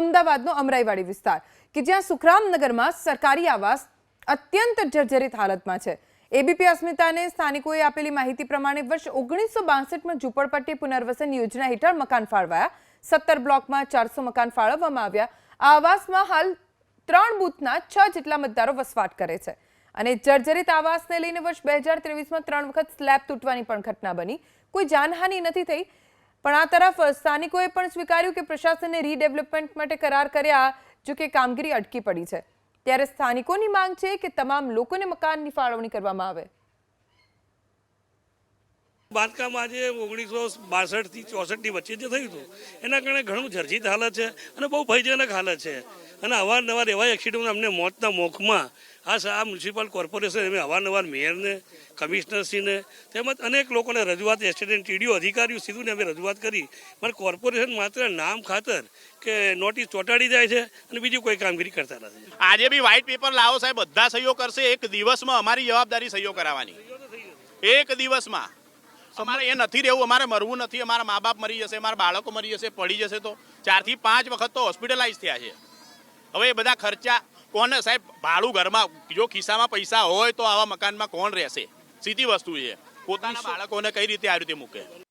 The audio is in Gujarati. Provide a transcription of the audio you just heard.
અમદાવાદનો અમરાઈવાડી વિસ્તાર, કે જ્યાં સુખરામનગરમાં સરકારી આવાસ અત્યંત જર્જરિત હાલતમાં છે. એબીપી અસ્મિતાને સ્થાનિકોએ આપેલી માહિતી પ્રમાણે વર્ષ ઓગણીસો બાસઠમાં ઝૂંપડપટ્ટી પુનર્વસન યોજના હેઠળ મકાન ફાળવાયા. સત્તર બ્લોકમાં ચારસો મકાન ફાળવવામાં આવ્યા. આ આવાસમાં હાલ ત્રણ બૂથના છ જેટલા મતદારો વસવાટ કરે છે. અને જર્જરિત આવાસને લઈને વર્ષ બે હજાર ત્રેવીસમાં ત્રણ વખત સ્લેબ તૂટવાની પણ ઘટના બની. કોઈ જાનહાનિ નથી થઈ. પણ આ તરફ સ્થાનિકોએ પણ સ્વીકાર્યું કે પ્રશાસને રીડેવલપમેન્ટ માટે કરાર કર્યા, જો કે કામગીરી અટકી પડી છે. ત્યારે સ્થાનિકોની માંગ છે કે તમામ લોકોને મકાનની ફાળવણી કરવામાં આવે. બાંધકામ આજે ઓગણીસો બાસઠથી ચોસઠની વચ્ચે જે થયું હતું, એના કારણે ઘણું જર્જિત હાલત છે અને બહુ ભયજનક હાલત છે. અને અવારનવાર એવા એક્સિડન્ટ અમને મોતના મોખમાં આ આ મ્યુનિસિપલ કોર્પોરેશન એમ અવારનવાર મેયરને, કમિશનરશ્રીને તેમજ અનેક લોકોને રજૂઆત એસ્ટેટ ટીડીઓ અધિકારીઓ સીધું અમે રજૂઆત કરી. પણ કોર્પોરેશન માત્ર નામ ખાતર કે નોટિસ ચોંટાડી જાય છે અને બીજી કોઈ કામગીરી કરતા નથી. આજે બી વ્હાઇટ પેપર લાવો સાહેબ, બધા સહીઓ કરશે, એક દિવસમાં અમારી જવાબદારી સહીઓ કરાવવાની. એક દિવસમાં. અમારે એ નથી રહેવું અમારે મરવું નથી અમારા મા બાપ મરી જશે અમારા બાળકો મરી જશે પડી જશે તો ચારથી પાંચ વખત તો હોસ્પિટલાઇઝ થયા છે. હવે એ બધા ખર્ચા કોને સાહેબ ભાડું ઘરમાં જો ખિસ્સામાં પૈસા હોય તો આવા મકાનમાં કોણ રહેશે? સીધી વસ્તુ છે. પોતાના બાળકોને કઈ રીતે આ રીતે મૂકે?